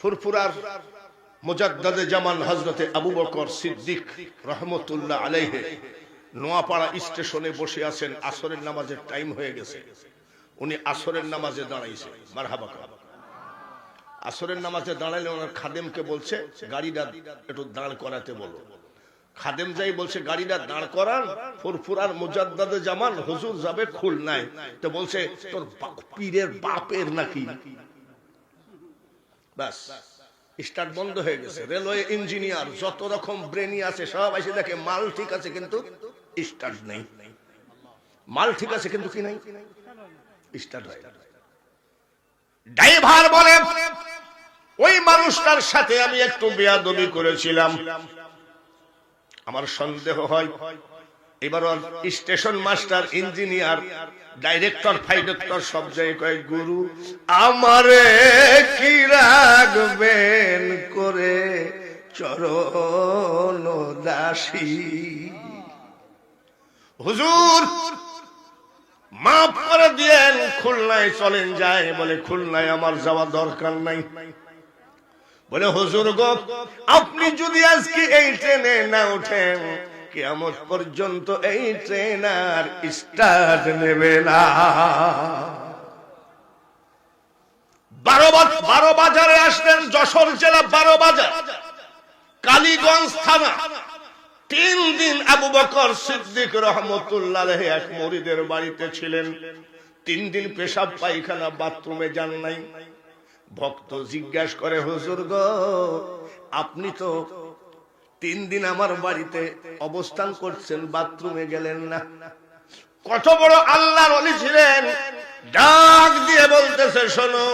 ফুরফুরার মুজাদ্দাদে জামান হজরতে আবু বকর সিদ্দিক রহমতুল্লাহ আলাইহে নোয়াপাড়া স্টেশনে বসে আছেন, আসরের নামাজের টাইম হয়ে গেছে। উনি আসরের নামাজে দাঁড়াইছে। মারহাবা। আসরের নামাজে দাঁড়াইলে ওনার খাদেমকে বলছে, গাড়িটা একটু দাঁড় করাতে বলো। খাদেম যাই বলছে, গাড়িটা দাঁড় করান, ফুরফুরার মুজাদ্দাদে জামান হুজুর যাবে খুল নাই তো বলছে, তোর পীরের বাপের নাকি? ব্যাস, স্টার্ট বন্ধ হয়ে গেছে। রেলওয়ে ইঞ্জিনিয়ার যত রকম ব্রেনি আছে, সব এসে দেখে মাল ঠিক আছে কিন্তু স্টার্ট নেই। মাল ঠিক আছে কিন্তু কি নাই? স্টার্ট হয়। ড্রাইভার বলে, ওই মানুষটার সাথে আমি একটু বেয়াদবি করেছিলাম। আমার সন্দেহ হয়। এবার স্টেশন মাস্টার, ইঞ্জিনিয়ার ডাইরেক্টর ফাইডেক্টর সব জায়গায় গুরু। আমারে কি রাখবেন করে? চরণ দাসী। হুজুর মাফ করে দিয়েন খুলনায় চলেন যায় বলে খুলনায় আমার যাওয়া দরকার নাই। বলে হুজুর গো আপনি যদি আজকে এই ট্রেনে না ওঠেন কেমন পর্যন্ত এই ট্রেন আর স্টার্ট নেবে না। বারো বারো বাজারে আসলেন যশোর জেলা বারো বাজার, কালীগঞ্জ থানা। তিন দিন আবু বকর সিদ্দিক রহমতুল্লাহ এক মরিদের বাড়িতে ছিলেন। তিন দিন পেশাব, পায়খানা, বাথরুমে যান নাই। ভক্ত জিজ্ঞাসা করে, হুজুর গো, আপনি তো তিন দিন আমার বাড়িতে অবস্থান করছেন, বাথরুমে গেলেন না। কত বড় আল্লাহর অলি ছিলেন। ডাক দিয়ে বলতেছে, শোনো,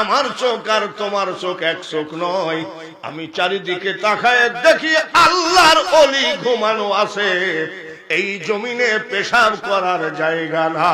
আমার চোখ আর তোমার চোখ এক চোখ নয়। আমি চারিদিকে তাকায় দেখি আল্লাহর অলি ঘুমানো আছে। এই জমিনে পেশাব করার জায়গা না।